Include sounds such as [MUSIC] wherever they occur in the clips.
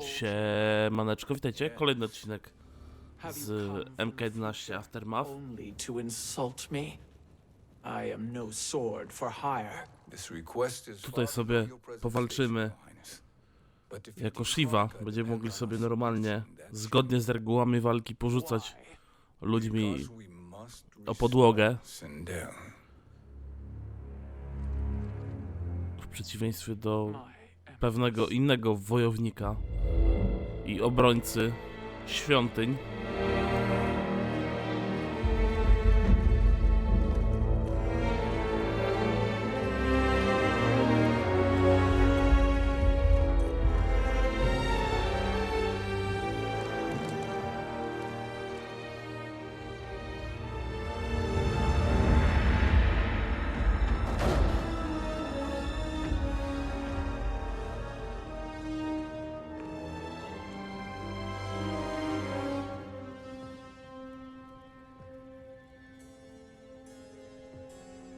Siemaneczko, witajcie, kolejny odcinek z come from the MK11 Aftermath. only to insult me? I am no sword for hire. This request is Tutaj sobie from your presentation, powalczymy Your Highness. But if you Jako Shiva będziemy mogli sobie normalnie, zgodnie z regułami walki, porzucać ludźmi because we must o podłogę, w przeciwieństwie do pewnego innego wojownika i obrońcy świątyń.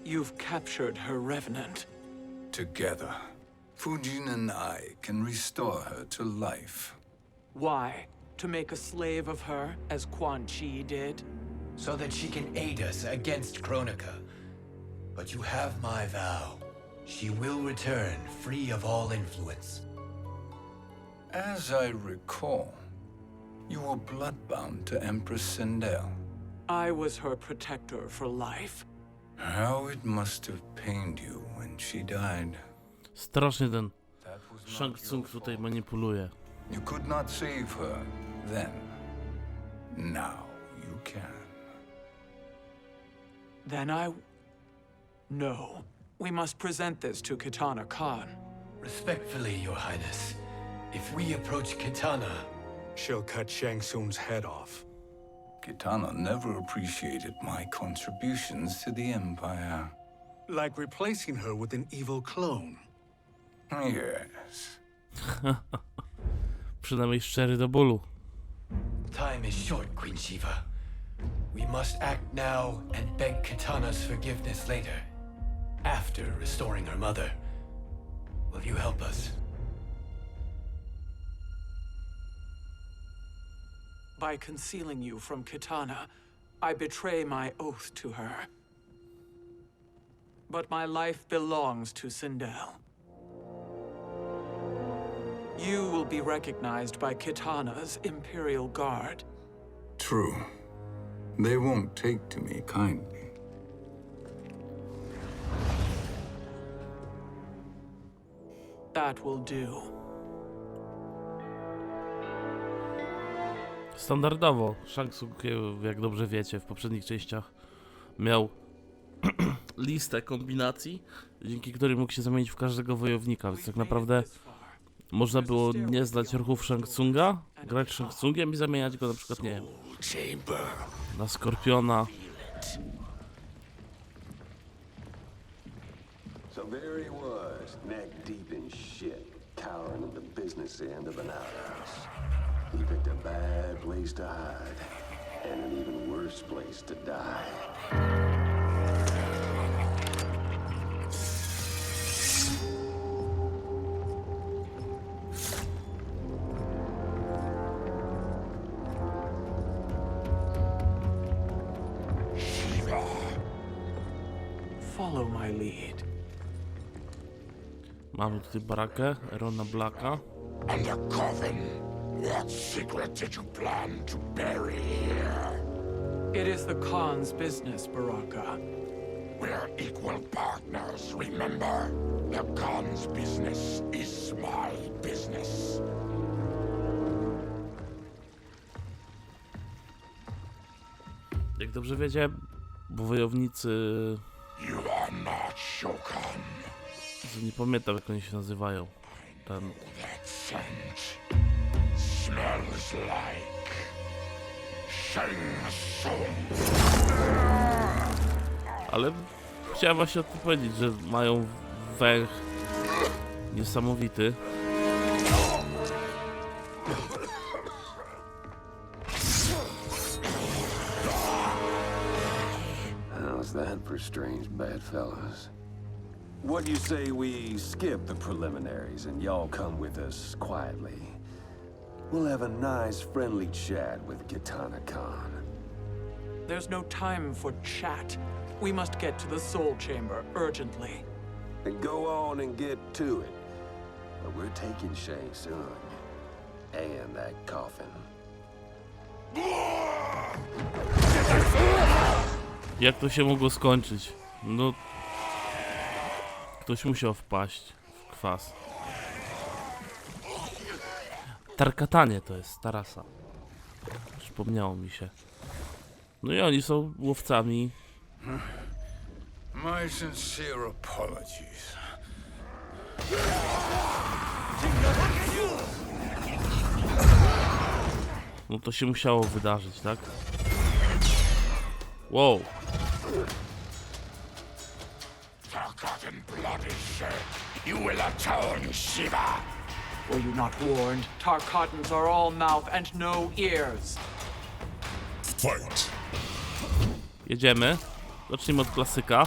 You've captured her revenant. Together, Fujin and I can restore her to life. Why? To make a slave of her, as Quan Chi did? so that she can aid us against Kronika. But you have my vow. She will return free of all influence. As I recall, you were bloodbound to Empress Sindel. I was her protector for life. How it must have pained you when she died. Strasznie ten That was not Shang Tsung tutaj fault. manipuluje. You could not save her then. Now you can. Then I. No. We must present this to Kitana Khan. Respectfully, Your Highness, if we approach Kitana, She'll cut Shang Tsung's head off. Kitana never appreciated my contributions to the Empire. Like replacing her with an evil clone. Yes. [LAUGHS] Przynajmniej szczery do bólu. time is short, Queen Shiva. We must act now and beg Kitana's forgiveness later, after restoring her mother. Will you help us? By concealing you from Kitana, I betray my oath to her. But my life belongs to Sindel. You will be recognized by Kitana's Imperial Guard. True. They won't take to me kindly. That will do. Standardowo. Shang Tsung, jak dobrze wiecie, w poprzednich częściach miał [CLEARS THROAT] listę kombinacji, dzięki której mógł się zamienić w każdego wojownika, więc tak naprawdę można było nie znać ruchów Shang Tsunga, grać Shang Tsungiem i zamieniać go na przykład, nie wiem, na Skorpiona, So there he was, neck deep in shit, cowering at the business end of an outhouse. He picked a bad place to hide, and an even worse place to die. Follow my lead. mamy tutaj barakę Rona Blacka, And the coffin. What secret did you plan to bury here? It is the Khan's business, Baraka. We're equal partners, remember? The Khan's business is my business. jak dobrze wiecie, bo wojownicy, You are not Shokan. nie pamiętam jak oni się nazywają, ten That scent smells like Shang Tsung. Ale chciałem właśnie o tym powiedzieć, że mają węch niesamowity. How's that for strange bedfellows? What do you say we skip the preliminaries and y'all come with us quietly? We'll have a nice, friendly chat with Kitana Khan. There's no time for chat. We must get to the Soul Chamber urgently. And go on and get to it. But we're taking Shang Tsung. And that coffin. Jak to się mogło skończyć? No... Ktoś musiał wpaść w kwas. Tarkatanie to jest, Tarasa. Przypomniało mi się. No i oni są łowcami. My sincere apologies. No to się musiało wydarzyć, tak? Wow. Forgotten blood is shed. You will atone, Shiva. Were you not warned? Tarkatans are all mouth and no ears. Fight. Jedziemy. Zacznijmy od klasyka.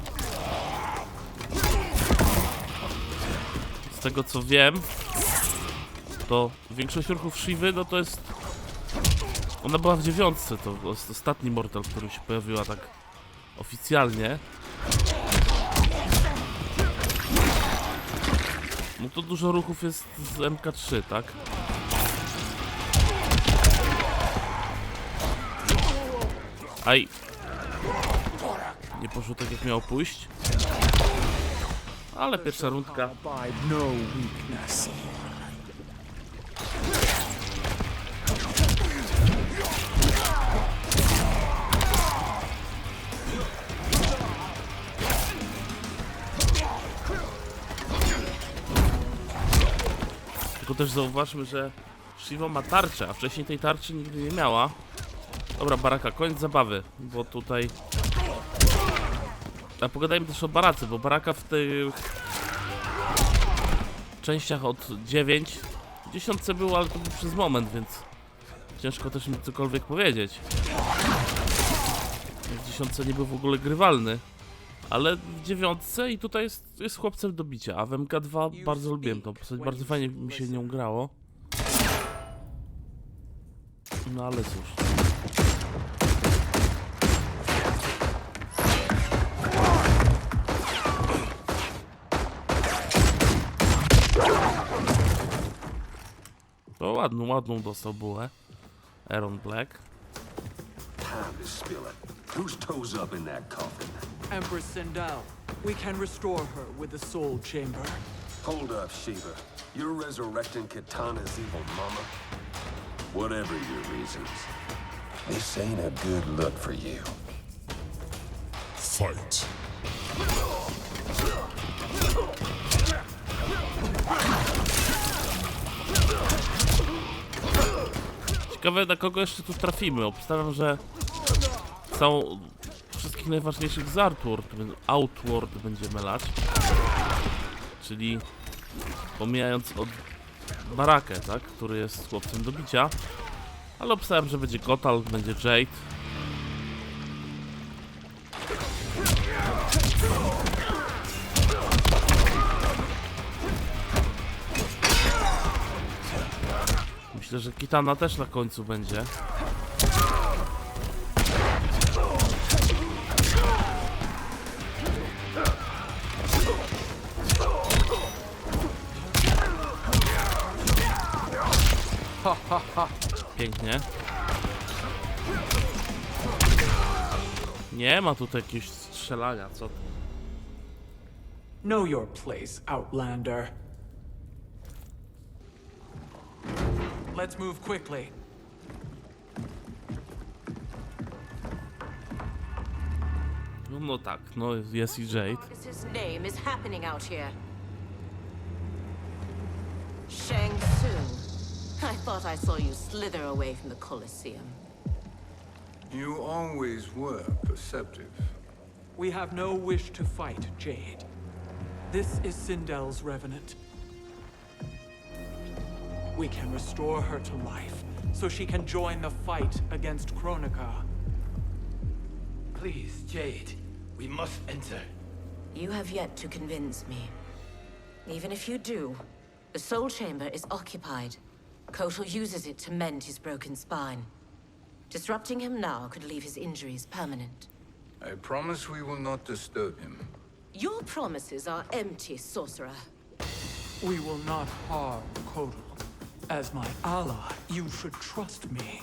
Z tego co wiem, to większość ruchów Shivy, no to jest... Ona była w dziewiątce, to jest ostatni Mortal, który się pojawiła tak oficjalnie. No to dużo ruchów jest z MK3, tak? Aj, nie poszło tak jak miało pójść. Ale pierwsza rundka. Też zauważmy, że Shiva ma tarczę, a wcześniej tej tarczy nigdy nie miała. Dobra, Baraka, koniec zabawy, bo tutaj... A pogadajmy też o Barace, bo Baraka w tych częściach od 9 w dziesiątce był, ale to był przez moment, więc ciężko też mi cokolwiek powiedzieć. W dziesiątce nie był w ogóle grywalny. Ale w dziewiątce i tutaj jest, jest chłopcem do bicia, a w MK2 bardzo lubiłem tą postać, bardzo fajnie mi się nią grało. No ale cóż. To ładną, ładną dostał bułę. Aaron Black. Time to spill it. Whose toes up in that coffin? Empress Sindel, we can restore her with the Soul Chamber. Hold up, Shiva. You're resurrecting Katana's evil mama? Whatever your reasons, this ain't a good look for you. Fight. Ciekawe na kogo jeszcze tu trafimy. Obstawiam, że całą wszystkich najważniejszych z Outward, Outward będziemy lać. Czyli pomijając od Barakę, tak? Który jest chłopcem do bicia. Ale obstawiam, że będzie Kotal, będzie Jade. Myślę, że Kitana też na końcu będzie. [LAUGHS] Pięknie. Nie ma tutaj jakiegoś strzelania, co? Know your place, Outlander. Let's move quickly. No, no tak, no jest i Jade. What is his name is happening out here? Shang. I thought I saw you slither away from the Colosseum. You always were perceptive. We have no wish to fight, Jade. This is Sindel's revenant. We can restore her to life, so she can join the fight against Kronika. Please, Jade. We must enter. You have yet to convince me. Even if you do, the soul chamber is occupied. Kotal uses it to mend his broken spine. Disrupting him now could leave his injuries permanent. I promise we will not disturb him. Your promises are empty, sorcerer. We will not harm Kotal. As my ally, you should trust me.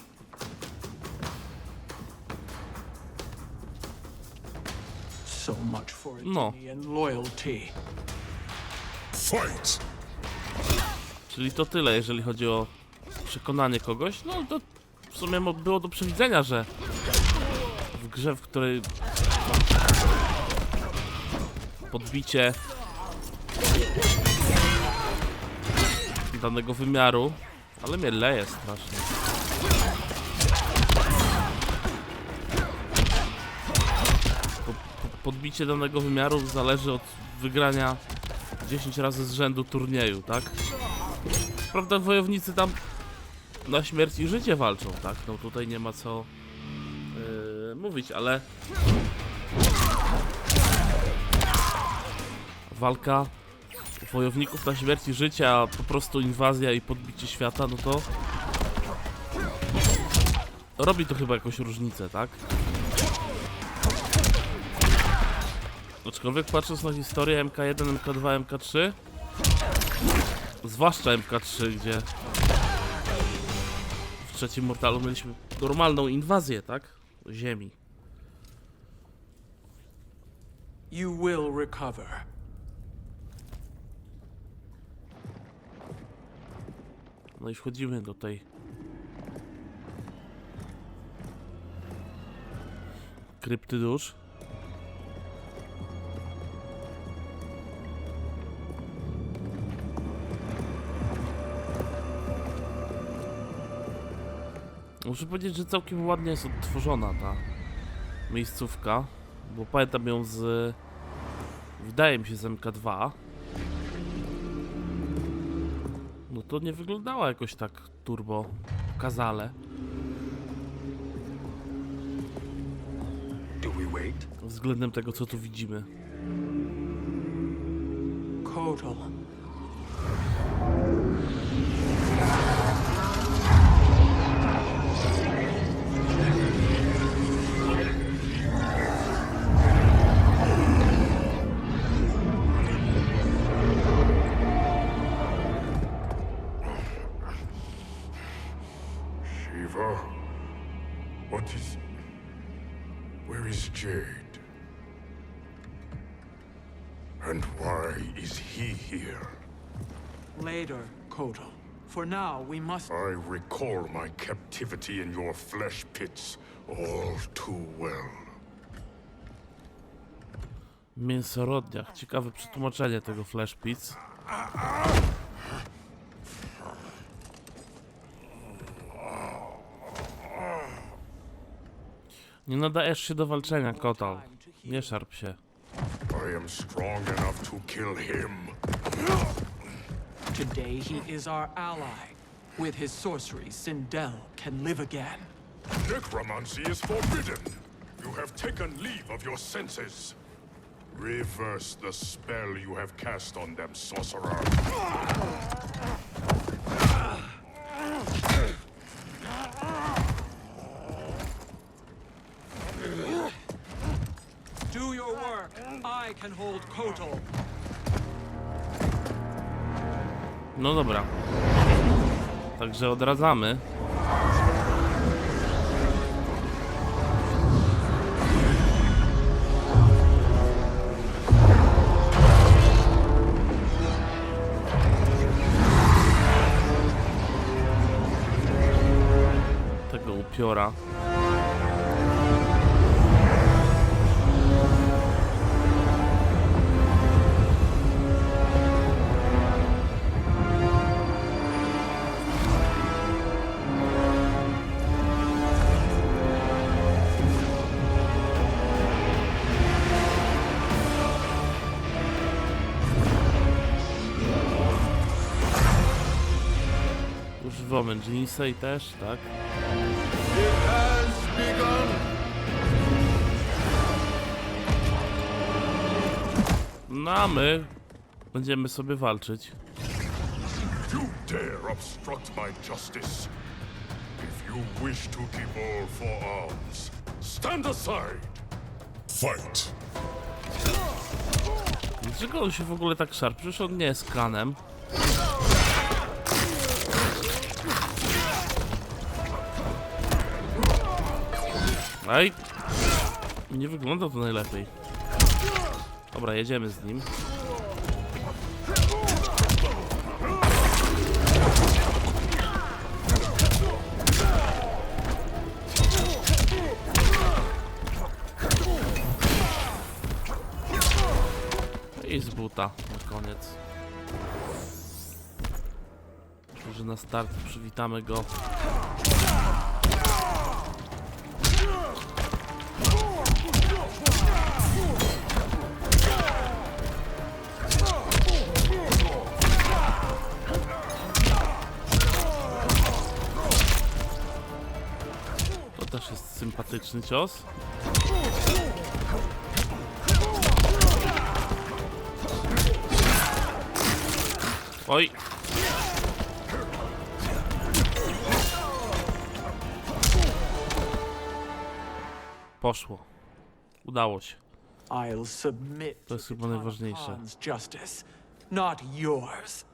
So much for No. Athenian loyalty. Fight! Czyli to tyle, jeżeli chodzi o przekonanie kogoś. No to w sumie było do przewidzenia, że w grze, w której podbicie danego wymiaru, ale mnie leje strasznie. Po, po, podbicie danego wymiaru zależy od wygrania 10 razy z rzędu turnieju, tak? Prawda, wojownicy tam na śmierć i życie walczą, tak? No tutaj nie ma co yy, mówić, ale walka wojowników na śmierć i życie, a po prostu inwazja i podbicie świata, no to robi to chyba jakąś różnicę, tak? Aczkolwiek patrząc na historię MK1, MK2, MK3 Zwłaszcza MK3, gdzie w trzecim Mortalu mieliśmy normalną inwazję, tak? Ziemi. You will recover. No i wchodzimy do tej krypty dusz. Muszę powiedzieć, że całkiem ładnie jest odtworzona ta miejscówka, bo pamiętam ją z wydaje mi się z MK2 no to nie wyglądała jakoś tak turbo kazale względem tego co tu widzimy. Kotal. Where is Jade? And why is he here? Later, Kotal. For now, we must... I recall my captivity in your flesh pits all too well. Mięsorodniach. Ciekawe przetłumaczenie tego Flash Pits. Nie nadajesz się do walczenia, Kotal. Nie szarp się. I am strong enough to kill him. Today, he is our ally. With his sorcery, Sindel can live again. Necromancy is forbidden. You have taken leave of your senses. Reverse the spell you have cast on them, sorcerer. Do your work. I can hold Kotal. No dobra. Także odradzamy. Tego upiora. Jeansa i też, tak? No a my będziemy sobie walczyć. You dare obstruct my justice? If you wish to keep all four arms, stand aside! Fight! Dlaczego on się w ogóle tak szarpie? Przecież on nie jest kanem. Aj! Nie wygląda to najlepiej. Dobra, jedziemy z nim. I z buta na koniec. Może na start przywitamy go. Sympatyczny cios. Oj. Poszło. Udało się. To jest chyba najważniejsze. Not yours.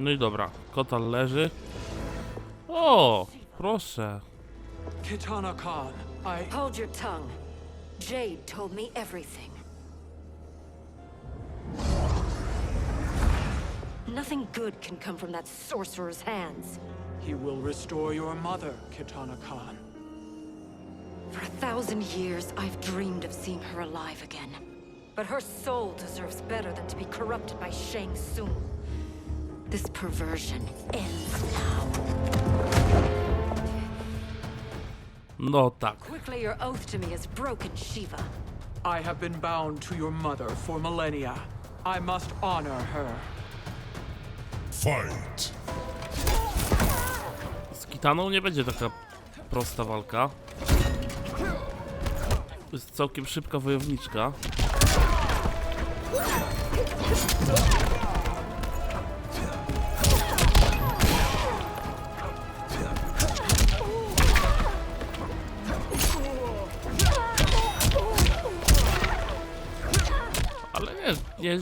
No i dobra. Kotal leży. O, proszę. Kitana Khan, I... Hold your tongue. Jade told me everything. Nothing good can come from that sorcerer's hands. He will restore your mother, Kitana Khan. For a thousand years, I've dreamed of seeing her alive again. But her soul deserves better than to be corrupted by Shang Tsung. This perversion ends now. No tak. Quickly, your oath to me is broken, Shiva. I have been bound to your mother for millennia. I must honor her. Fight! Z Kitaną nie będzie taka prosta walka. To jest całkiem szybka wojowniczka.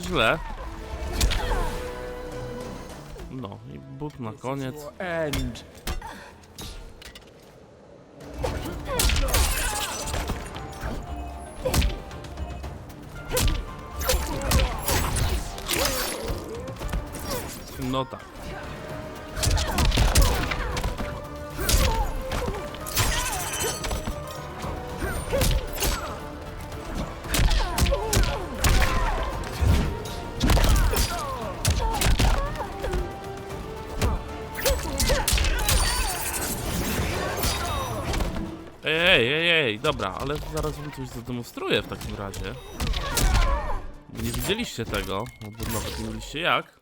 Nieźle. No i but na koniec. No tak. Dobra, ale zaraz wam coś zademonstruję w takim razie. Bo nie widzieliście tego, albo nawet nie mieliście jak.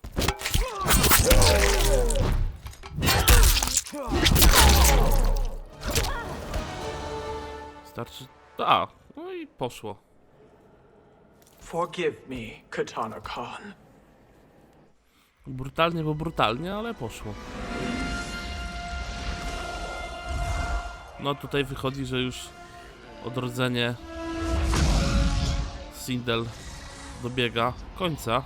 Starczy... A, no i poszło. Forgive me, Kitana Khan. Brutalnie, bo brutalnie, ale poszło. No tutaj wychodzi, że już odrodzenie Sindel dobiega końca.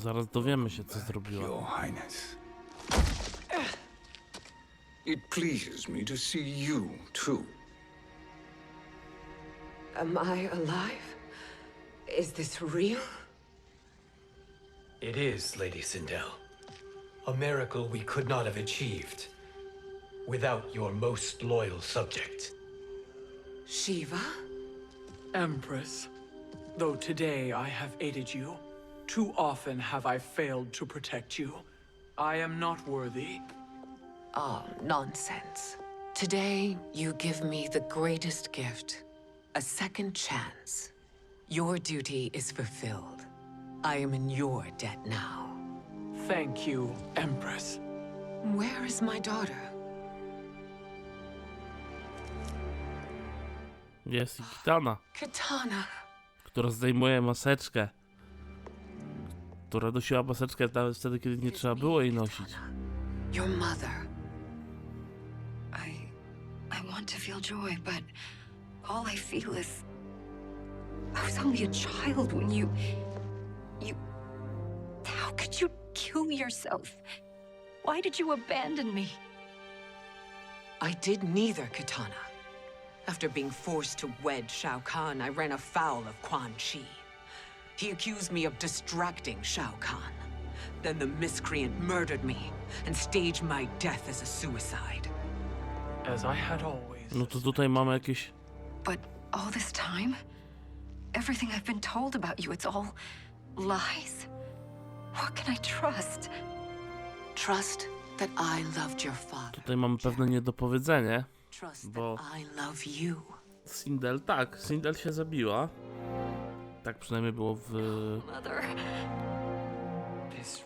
Zaraz dowiemy się, co zrobiła. Your Highness. It pleases me to see you, too. Am I alive? Is this real? It is, Lady Sindel. A miracle we could not have achieved without your most loyal subject. Shiva? Empress, though today I have aided you, too often have I failed to protect you. I am not worthy. Oh, nonsense. Today, you give me the greatest gift a second chance. Your duty is fulfilled. I am in your debt now. Thank you, Empress. Where is my daughter? Jest i Kitana, Katana. która zdejmuje maseczkę. Która nosiła maseczkę nawet wtedy, kiedy nie trzeba było jej nosić. Your mother. I. I want to feel joy, but all I feel is. I was only a child when you. You. How could you kill yourself? Why did you abandon me? I did neither, Katana. After being forced to wed Shao Kahn, I ran afoul of Quan Chi. He accused me of distracting Shao Kahn. Then the miscreant murdered me and staged my death as a suicide. As I had always. No to tutaj mamy jakieś... But all this time? Everything I've been told about you, it's all lies? What can I trust? Trust that I loved your father. Tutaj mamy pewne niedopowiedzenie. Trust Bo- that I love you. Sindel, tak, Sindel się zabiła. Tak przynajmniej było w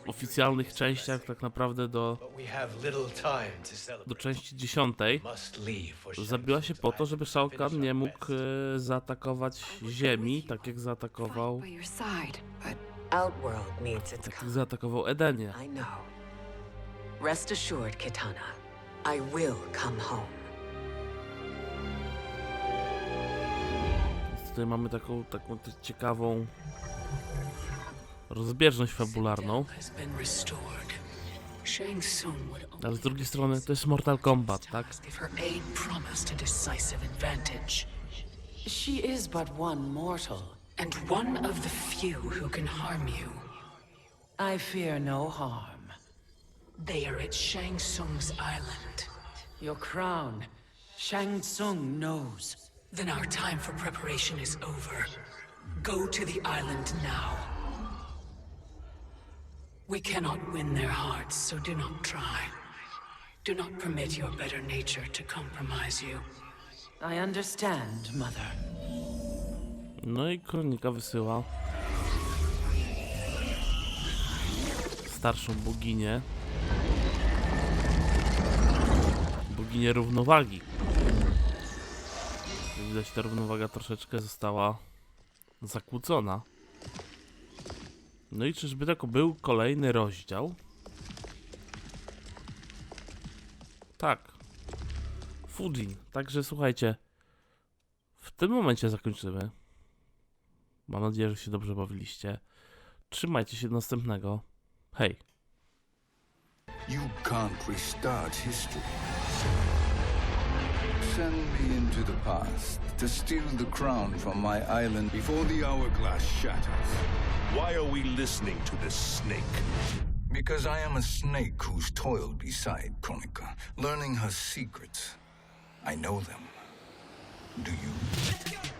oficjalnych częściach, tak naprawdę do, do części dziesiątej. Zabiła się po to, żeby Shao Kahn nie mógł e, zaatakować Ziemi, tak jak zaatakował, tak jak zaatakował Edenię. Rest assured, Kitana. I will come home. Tutaj mamy taką, taką ciekawą rozbieżność fabularną, ale z drugiej strony to jest Mortal Kombat, tak? She is but one mortal, and one of the few who can harm you. I fear no harm. They are at Shang Tsung's island. Your crown. Shang Tsung knows. Then our time for preparation is over. Go to the island now. We cannot win their hearts, so do not try. Do not permit your better nature to compromise you. I understand, Mother. No i kronika wysyła starszą boginię. Boginię równowagi. Widać, ta równowaga troszeczkę została zakłócona. No i czyżby tylko był kolejny rozdział? Tak. Fujin. Także słuchajcie. W tym momencie zakończymy. Mam nadzieję, że się dobrze bawiliście. Trzymajcie się do następnego. Hej. You can't restart history. Send me into the past to steal the crown from my island before the hourglass shatters. Why are we listening to this snake? Because I am a snake who's toiled beside Kronika, learning her secrets. I know them. Do you?